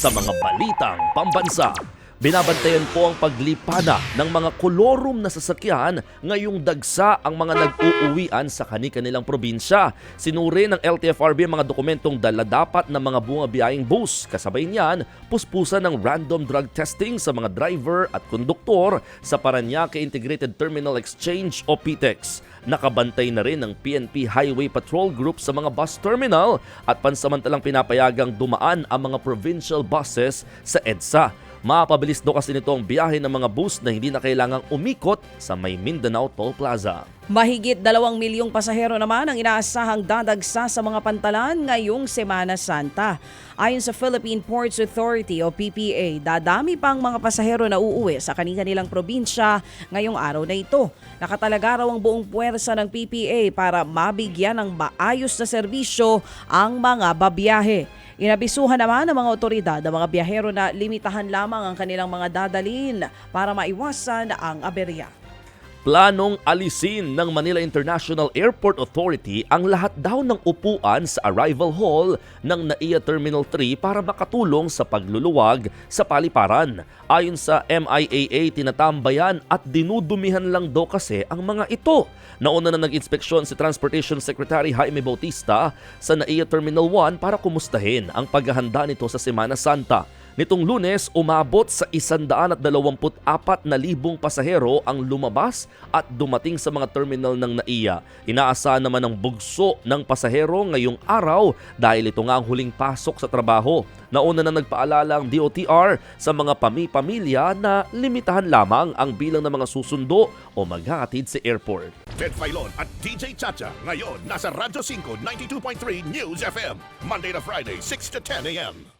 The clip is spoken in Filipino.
sa mga balitang pambansa. Binabantayan po ang paglipana ng mga kolorum na sasakyan ngayong dagsa ang mga nag-uuwian sa kani-kanilang probinsya. Sinuri ng LTFRB ang mga dokumentong dala dapat ng mga bumabiyahing bus. Kasabay niyan, puspusan ng random drug testing sa mga driver at konduktor sa Paranaque Integrated Terminal Exchange o PTEX. Nakabantay na rin ng PNP Highway Patrol Group sa mga bus terminal at pansamantalang pinapayagang dumaan ang mga provincial buses sa EDSA. Mapabilis do kasi nito ang biyahe ng mga bus na hindi na kailangang umikot sa may Mindanao Toll Plaza. Mahigit dalawang milyong pasahero naman ang inaasahang dadagsa sa mga pantalan ngayong Semana Santa. Ayon sa Philippine Ports Authority o PPA, dadami pang mga pasahero na uuwi sa kanilang probinsya ngayong araw na ito. Nakatalaga raw ang buong puwersa ng PPA para mabigyan ng maayos na serbisyo ang mga babiyahe. Inabisuhan naman ng mga otoridad ang mga biyahero na limitahan lamang ang kanilang mga dadalhin para maiwasan ang aberya. Planong alisin ng Manila International Airport Authority ang lahat daw ng upuan sa arrival hall ng NAIA Terminal 3 para makatulong sa pagluluwag sa paliparan. Ayon sa MIAA, tinatambayan at dinudumihan lang daw kasi ang mga ito. Nauna na nag-inspeksyon si Transportation Secretary Jaime Bautista sa NAIA Terminal 1 para kumustahin ang paghahanda nito sa Semana Santa. Nitong lunes, umabot sa 124,000 pasahero ang lumabas at dumating sa mga terminal ng NAIA. Inaasahan naman ang bugso ng pasahero ngayong araw dahil ito nga ang huling pasok sa trabaho. Nauna na nagpaalala ang DOTR sa mga pami-pamilya na limitahan lamang ang bilang ng mga susundo o maghatid sa airport. Ted Filon at DJ Chacha. Ngayon, nasa Radyo 5, 92.3 News FM. Monday to Friday, 6 to 10 a.m.